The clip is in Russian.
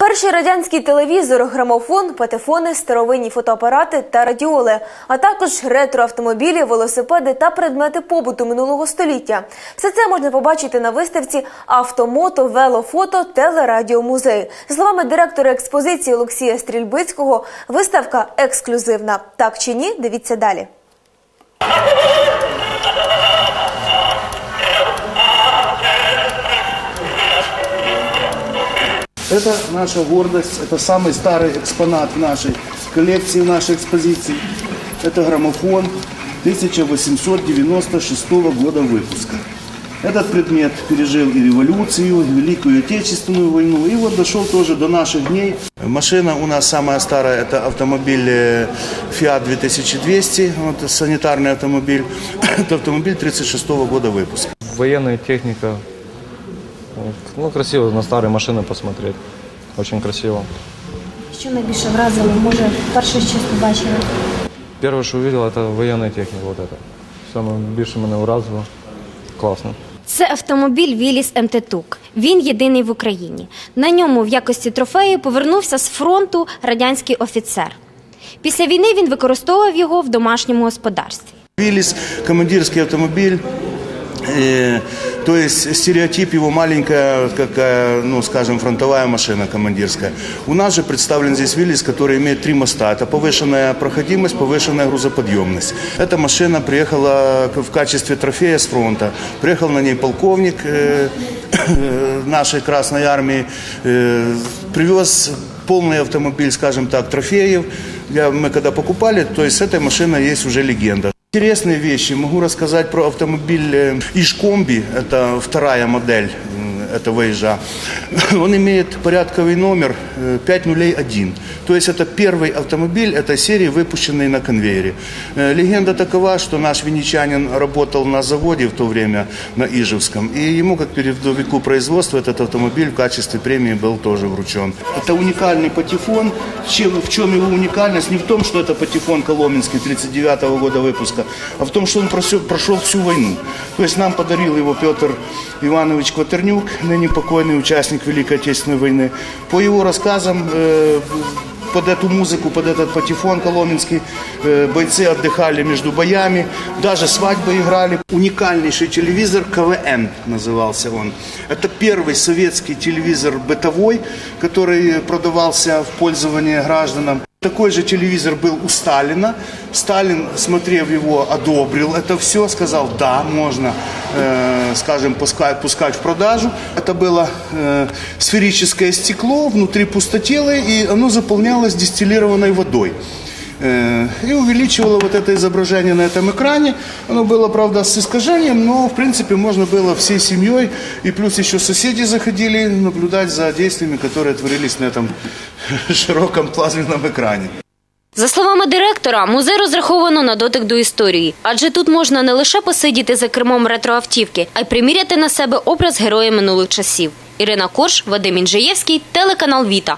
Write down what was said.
Перший радянський телевізор, грамофон, патефони, старовинні фотоапарати та радіоли, а також ретроавтомобілі, велосипеди та предмети побуту минулого століття. Все це можна побачити на виставці Автомото, велофото, телерадіомузей. Словами директора експозиції Олексія Стрільбицького, виставка ексклюзивна. Так чи ні? Дивіться далі. Это наша гордость, это самый старый экспонат нашей коллекции, нашей экспозиции. Это граммофон 1896 года выпуска. Этот предмет пережил и революцию, и Великую Отечественную войну, и вот дошел тоже до наших дней. Машина у нас самая старая, это автомобиль э, Fiat 2200, вот, санитарный автомобиль. Это автомобиль 36 года выпуска. Военная техника. Вот. Ну, красиво на старые машины посмотреть. Очень красиво. Що найбільше вразило? Може, перше щось побачили? Первое, что увидел, это военная техника. Вот это. Саме більше мене вразило. Класно. Це автомобіль Віліс МТ-ТУК. Він єдиний в Україні. На ньому в якості трофею повернувся з фронту радянський офіцер. Після війни він використовував його в домашньому господарстві. Виллис, командирский автомобиль, Э, то есть стереотип его маленькая, какая, ну, скажем, фронтовая машина командирская. У нас же представлен здесь Виллис, который имеет три моста. Это повышенная проходимость, повышенная грузоподъемность. Эта машина приехала в качестве трофея с фронта. Приехал на ней полковник э, нашей Красной Армии, э, привез полный автомобиль, скажем так, трофеев. Мы когда покупали, то есть с этой машиной есть уже легенда. Интересные вещи. Могу рассказать про автомобиль э, Ишкомби. Это вторая модель этого ежа. Он имеет порядковый номер э, 5001. То есть это первый автомобиль этой серии, выпущенный на конвейере. Э, Легенда такова, что наш венечанин работал на заводе в то время на Ижевском. И ему, как передовику производства, этот автомобиль в качестве премии был тоже вручен. Это уникальный патефон. Чем, в чем его уникальность? Не в том, что это патефон Коломенский 39 года выпуска, а в том, что он просё- прошел всю войну. То есть нам подарил его Петр Иванович Кватернюк, ныне покойный участник Великой Отечественной войны. По его рассказам, э, под эту музыку, под этот патефон коломенский э, бойцы отдыхали между боями, даже свадьбы играли. Уникальнейший телевизор КВН назывался он. Это первый советский телевизор бытовой, который продавался в пользование гражданам. Такой же телевизор был у Сталина. Сталин, смотрев его, одобрил это все, сказал, да, можно, э, скажем, пускать, пускать в продажу. Это было э, сферическое стекло, внутри пустотелое, и оно заполнялось дистиллированной водой. Э, И увеличивало вот это изображение на этом экране. Оно было, правда, с искажением, но, в принципе, можно было всей семьей, и плюс еще соседи заходили наблюдать за действиями, которые творились на этом широком плазменном экране. За словами директора, музей розраховано на дотик до історії, адже тут можна не лише посидіти за кермом ретроавтівки, а й приміряти на себе образ героя минулих часів. Ірина Корж, Вадим Інжиєвський, телеканал Віта.